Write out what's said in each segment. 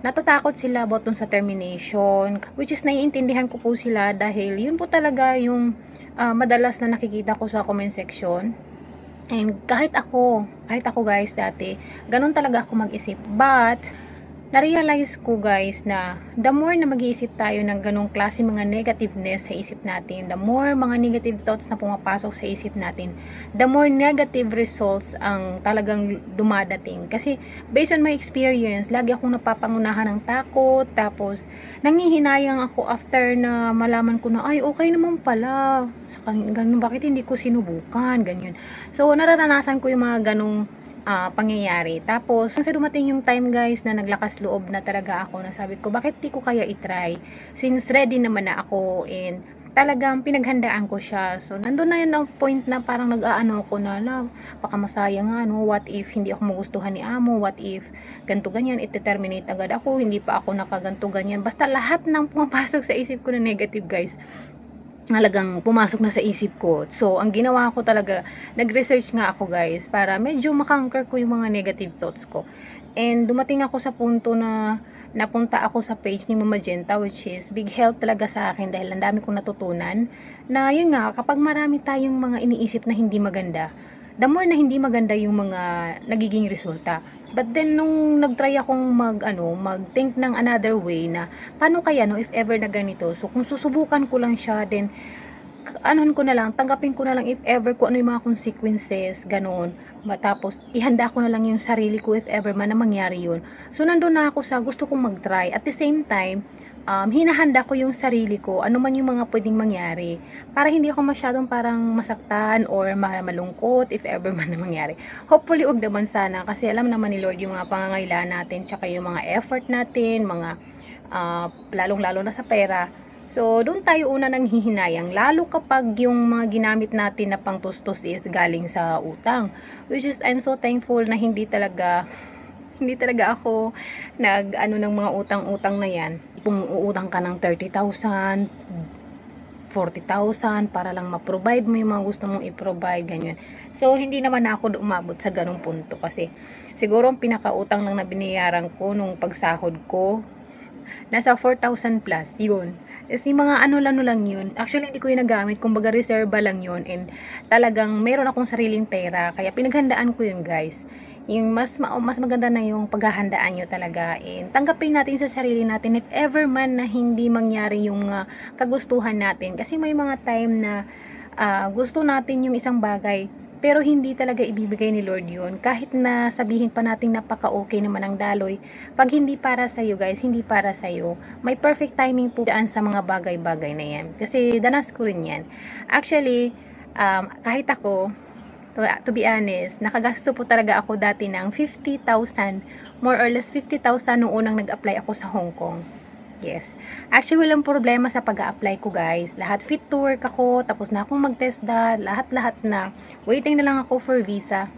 natatakot sila about dun sa termination, which is naiintindihan ko po sila dahil yun po talaga yung ah, madalas na nakikita ko sa comment section. And kahit ako, kahit ako guys dati, ganun talaga ako mag-isip. But, na-realize ko guys na the more na mag-iisip tayo ng ganong klase mga negativeness sa isip natin, the more mga negative thoughts na pumapasok sa isip natin, the more negative results ang talagang dumadating. Kasi based on my experience, lagi akong napapangunahan ng takot, tapos nangihinayang ako after na malaman ko na, ay okay naman pala, sa ganun, bakit hindi ko sinubukan, ganyan. So, nararanasan ko yung mga ganong ah, pangyayari. Tapos, sa dumating yung time guys na naglakas loob na talaga ako na sabi ko, bakit di ko kaya itry? Since ready naman na ako and talagang pinaghandaan ko siya. So, nandun na yun ang point na parang nag-aano ako na, la, baka masayang nga, no? What if hindi ako magustuhan ni amo? What if ganto ganyan, ite-terminate agad ako, hindi pa ako nakaganto ganyan. Basta lahat ng pumapasok sa isip ko na negative guys, talagang pumasok na sa isip ko. So, ang ginawa ko talaga, nag-research nga ako guys, para medyo makanker ko yung mga negative thoughts ko. And dumating ako sa punto na napunta ako sa page ni Mama Magenta which is big help talaga sa akin dahil ang dami kong natutunan na yun nga kapag marami tayong mga iniisip na hindi maganda the more na hindi maganda yung mga nagiging resulta. But then nung nagtry akong mag ano mag-think ng another way na paano kaya no if ever na ganito? So kung susubukan ko lang siya then anuhan ko na lang, tanggapin ko na lang if ever kung ano yung mga consequences, ganun. Matapos, ihanda ko na lang yung sarili ko if ever man na mangyari yun. So, nandun na ako sa gusto kong mag-try. At the same time, um, hinahanda ko yung sarili ko, ano man yung mga pwedeng mangyari. Para hindi ako masyadong parang masaktan or ma- malungkot if ever man na mangyari. Hopefully, wag naman sana. Kasi alam naman ni Lord yung mga pangangailangan natin, tsaka yung mga effort natin, mga ah, lalong-lalo na sa pera. So, doon tayo una nang hihinayang, lalo kapag yung mga ginamit natin na pangtustos is galing sa utang. Which is, I'm so thankful na hindi talaga, hindi talaga ako nag, ano ng mga utang-utang na yan. Kung uutang ka ng 30,000, 40,000 para lang ma-provide mo yung mga gusto mong i-provide, ganyan. So, hindi naman ako umabot sa ganung punto kasi siguro ang pinakautang lang na binayaran ko nung pagsahod ko, nasa 4,000 plus, yun. Is yung mga ano-ano lang yun. Actually, hindi ko yung nagamit. Kumbaga, reserva lang yun. And talagang meron akong sariling pera. Kaya pinaghandaan ko yun, guys. Yung mas, ma- mas maganda na yung paghahandaan nyo talaga. And tanggapin natin sa sarili natin if ever man na hindi mangyari yung mga kagustuhan natin. Kasi may mga time na ah, gusto natin yung isang bagay pero hindi talaga ibibigay ni Lord yun. Kahit na sabihin pa natin napaka-okay naman ang daloy, pag hindi para sa'yo guys, hindi para sa'yo, may perfect timing po dyan sa mga bagay-bagay na yan. Kasi danas ko rin yan. Actually, um, kahit ako, to, to be honest, nakagasto po talaga ako dati ng 50,000, more or less 50,000 nung unang nag-apply ako sa Hong Kong. Yes. Actually, walang problema sa pag apply ko, guys. Lahat fit to work ako, tapos na akong mag-TESDA, lahat-lahat na. Waiting na lang ako for visa.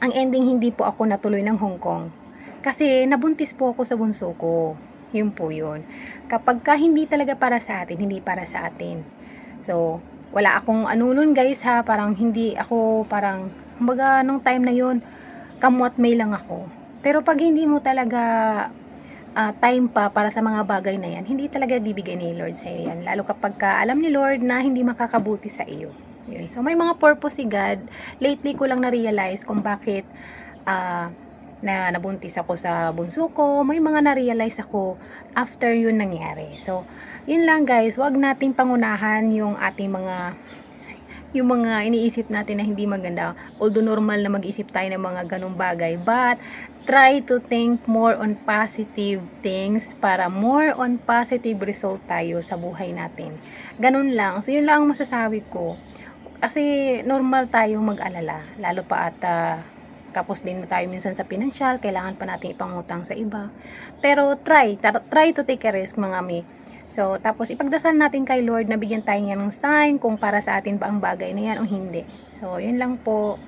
Ang ending, hindi po ako natuloy ng Hong Kong. Kasi, nabuntis po ako sa bunso ko. Yun po yun. Kapag ka hindi talaga para sa atin, hindi para sa atin. So, wala akong ano nun, guys, ha. Parang hindi ako, parang, kumbaga, nung time na yun, kamot may lang ako. Pero pag hindi mo talaga ah, time pa para sa mga bagay na yan, hindi talaga bibigay ni Lord sa iyo yan. Lalo kapag ka alam ni Lord na hindi makakabuti sa iyo. Yun. So, may mga purpose si God. Lately ko lang na-realize kung bakit ah, na nabuntis ako sa bunso ko. May mga na-realize ako after yun nangyari. So, yun lang guys. Huwag nating pangunahan yung ating mga yung mga iniisip natin na hindi maganda. Although normal na mag-isip tayo ng mga ganong bagay. But, try to think more on positive things para more on positive result tayo sa buhay natin. Ganun lang. So, yun lang ang masasabi ko. Kasi, normal tayong mag-alala. Lalo pa at ah, kapos din tayo minsan sa financial, kailangan pa natin ipangutang sa iba. Pero try, try to take a risk mga mi. So, tapos ipagdasal natin kay Lord na bigyan tayo niya ng sign kung para sa atin ba ang bagay na yan o hindi. So, yun lang po.